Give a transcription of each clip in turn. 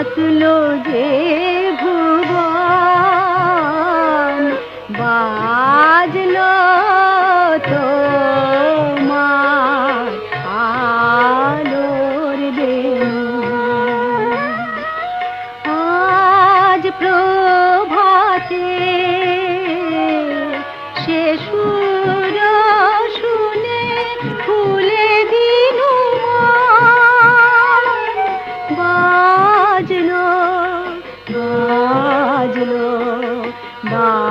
বাতল যে ভুবন বাজলো 妈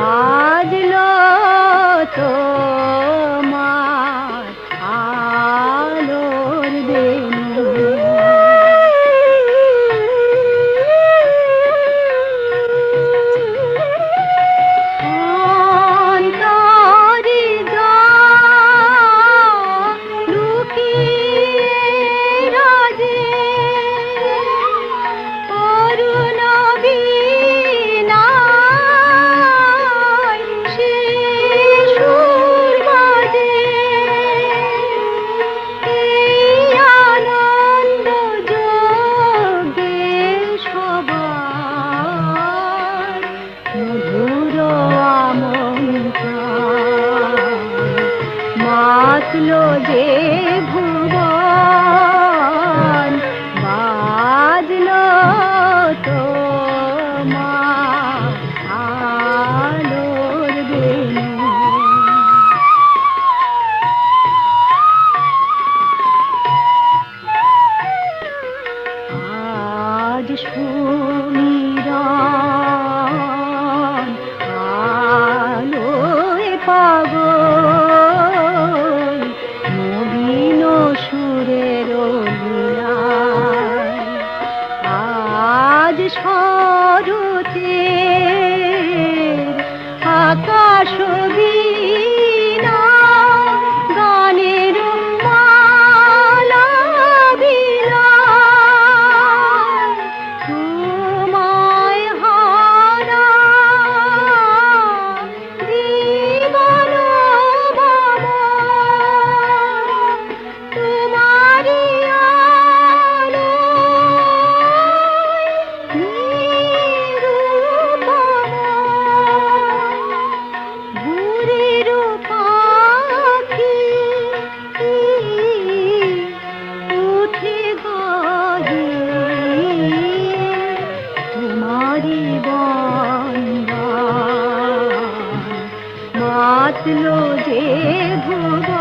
বাজলো যে ভুবন বাজলো তো আজ আলোয় পাগল का মাতলো যে ভুবন